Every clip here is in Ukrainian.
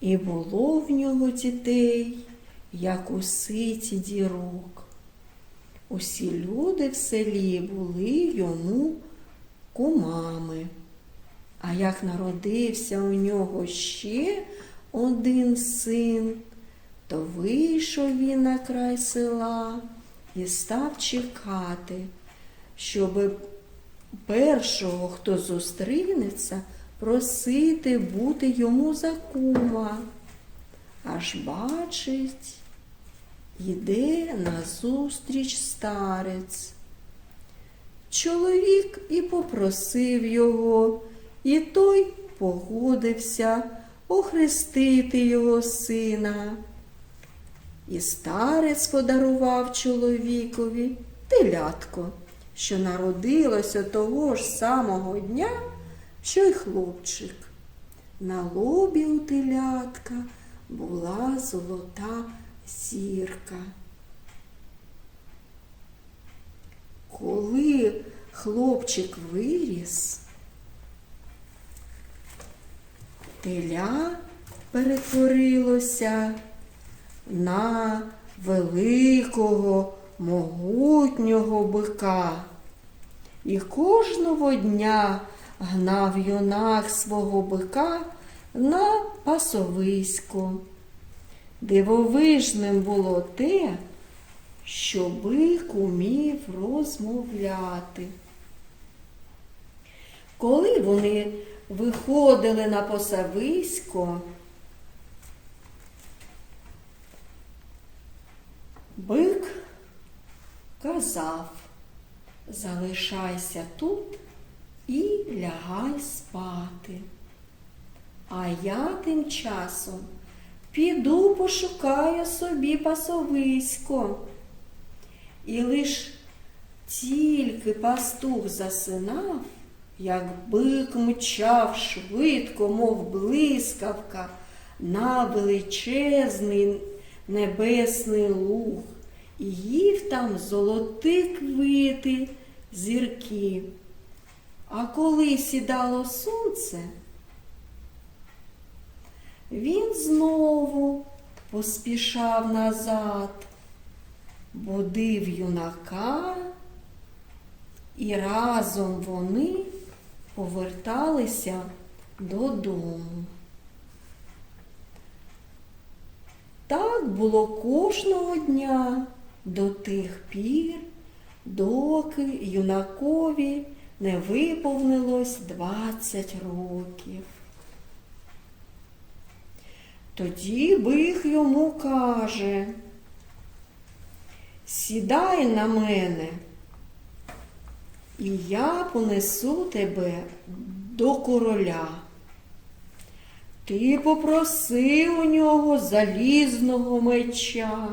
І було в нього дітей, як у ситі дірок. Усі люди в селі були йому кумами. А як народився у нього ще один син, то вийшов він на край села і став чекати, щоби першого, хто зустрінеться, просити бути йому за кума. Аж бачить, йде назустріч старець. Чоловік і попросив його, і той погодився охрестити його сина. І старець подарував чоловікові телятко, що народилося того ж самого дня, що й хлопчик. На лобі у телятка була золота зірка. Коли хлопчик виріс, теля перетворилося на великого могутнього бика. І кожного дня гнав юнак свого бика на пасовисько. Дивовижним було те, що бик умів розмовляти. Коли вони виходили на пасовисько, бик казав, залишайся тут і лягай спати. А я тим часом піду пошукаю собі пасовисько. І лиш тільки пастух засинав, як бик мчав швидко, мов блискавка, на величезний небесний луг, і їв там золоті квіти, зірки. А коли сідало сонце, він знову поспішав назад, будив юнака, і разом вони поверталися додому. Так було кожного дня до тих пір, доки юнакові не виповнилось 20 років. Тоді бих йому каже, сідай на мене, і я понесу тебе до короля. Ти попроси у нього залізного меча,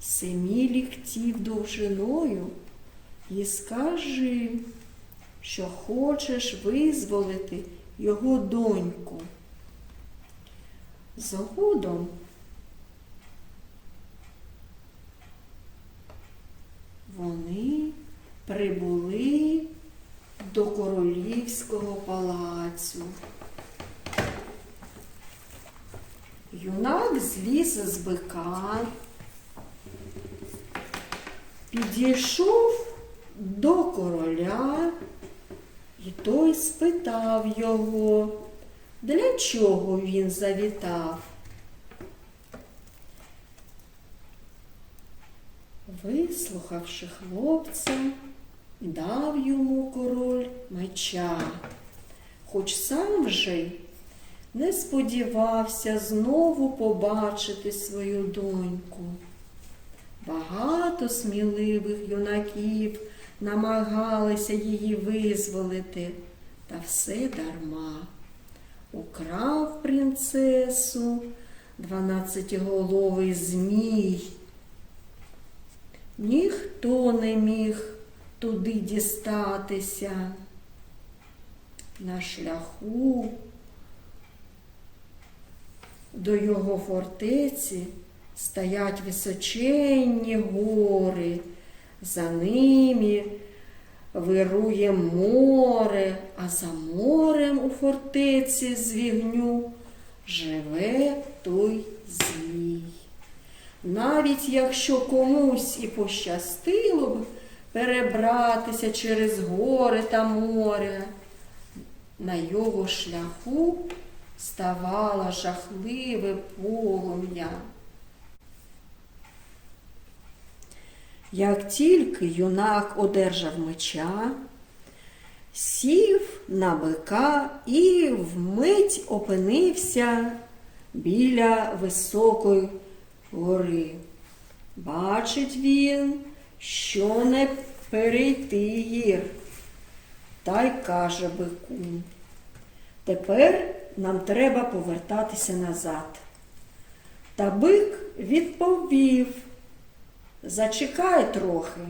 семи ліктів довжиною, і скажи, що хочеш визволити його доньку. Згодом вони прибули до королівського палацу. Юнак зліз з бика, підійшов до короля, і той спитав його, для чого він завітав. Вислухавши хлопця, дав йому король меча, хоч сам вже й не сподівався знову побачити свою доньку. Багато сміливих юнаків намагалися її визволити, та все дарма. Украв принцесу дванадцятиголовий змій. Ніхто не міг туди дістатися. На шляху до його фортеці стоять височенні гори, за ними вирує море, а за морем у фортеці з вігню живе той змій. Навіть якщо комусь і пощастило б перебратися через гори та море, на його шляху ставало жахливе полум'я. Як тільки юнак одержав меча, сів на бика і вмить опинився біля високої гори. Бачить він, що не перейти гір, та й каже бику. Тепер нам треба повертатися назад. Та бик відповів. Зачекай трохи.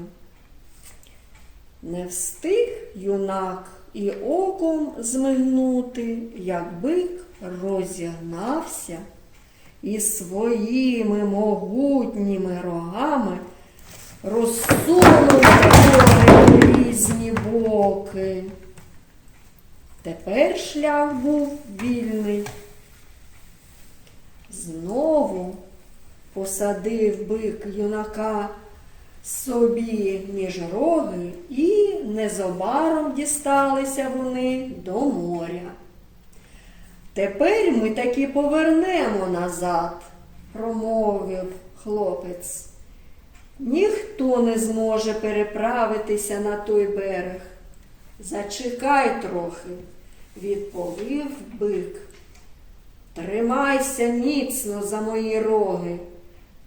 Не встиг юнак і оком змигнути, як бик розігнався і своїми могутніми рогами розсунув гори різні боки. Тепер шлях був вільний. Знову посадив бик юнака собі між роги, і незабаром дісталися вони до моря. Тепер ми таки повернемо назад, промовив хлопець. Ніхто не зможе переправитися на той берег. Зачекай трохи, відповів бик. Тримайся міцно за мої роги.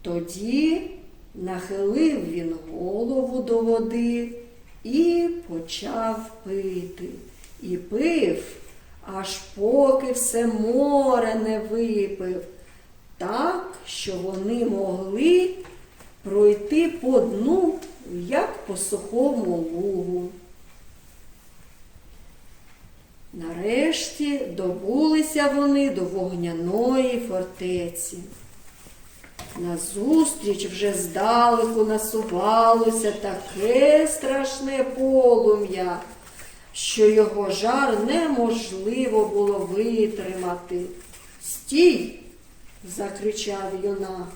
Тоді нахилив він голову до води і почав пити. І пив, аж поки все море не випив, так, що вони могли пройти по дну, як по сухому лугу. Нарешті добулися вони до вогняної фортеці. Назустріч вже здалеку насувалося таке страшне полум'я, що його жар неможливо було витримати. Стій, закричав юнак.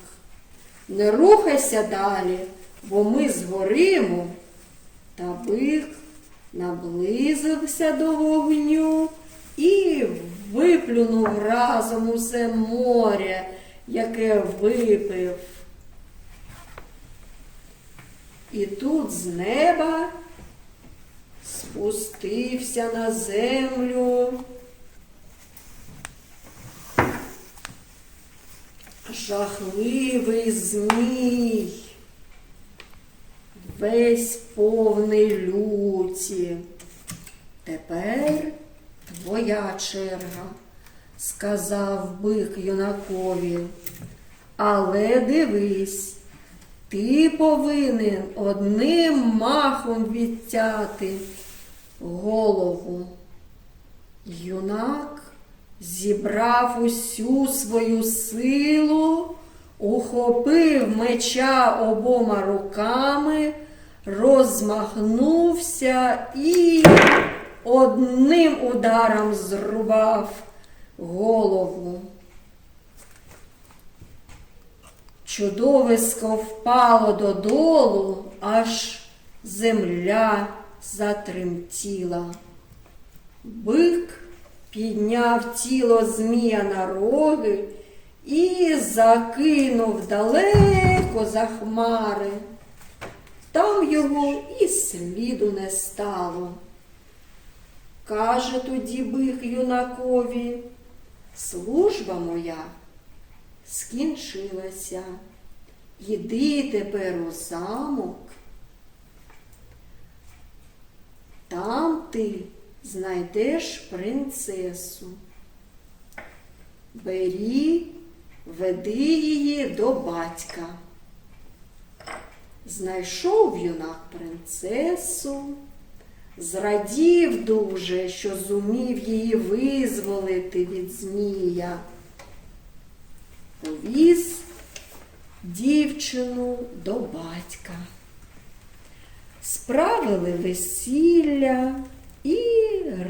Не рухайся далі, бо ми згоримо. Та бик наблизився до вогню і виплюнув разом усе море, яке випив. І тут з неба спустився на землю жахливий змій весь повний люті. Тепер твоя черга, сказав бик юнакові. Але дивись, ти повинен одним махом відтяти голову. Юнак зібрав усю свою силу, ухопив меча обома руками, розмахнувся і одним ударом зрубав голову. Чудовисько впало додолу, аж земля затремтіла. Бик підняв тіло змія на роги і закинув далеко за хмари. Там його і сліду не стало. Каже тоді бик юнакові, служба моя скінчилася. Йди тепер у замок. Там ти знайдеш принцесу. Бері, веди її до батька. Знайшов юнак принцесу, зрадів дуже, що зумів її визволити від змія. Повіз дівчину до батька. справили весілля, і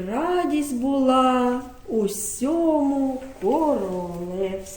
радість була у всьому королевстві.